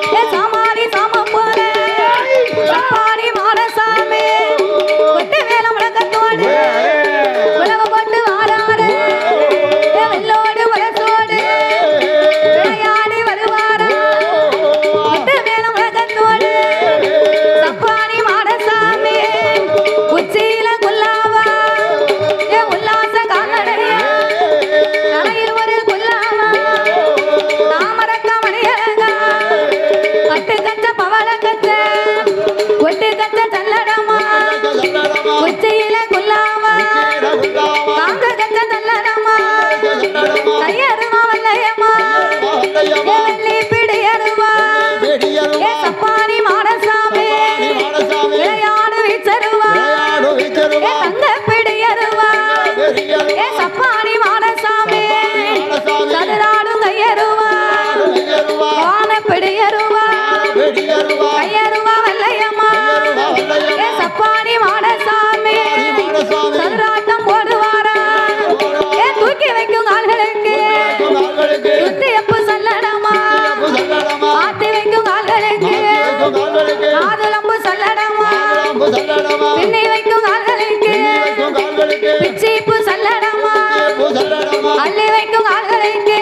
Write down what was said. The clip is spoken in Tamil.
别藏嘛 குத்து எப்ப சொல்லடமா? வைக்கும் கால்களுக்கு. காதலம்பு சொல்லடமா? பின்னி வைக்கும் கால்களுக்கு. பிச்சிப்பு சொல்லடமா? அள்ளி வைக்கும் கால்களுக்கு.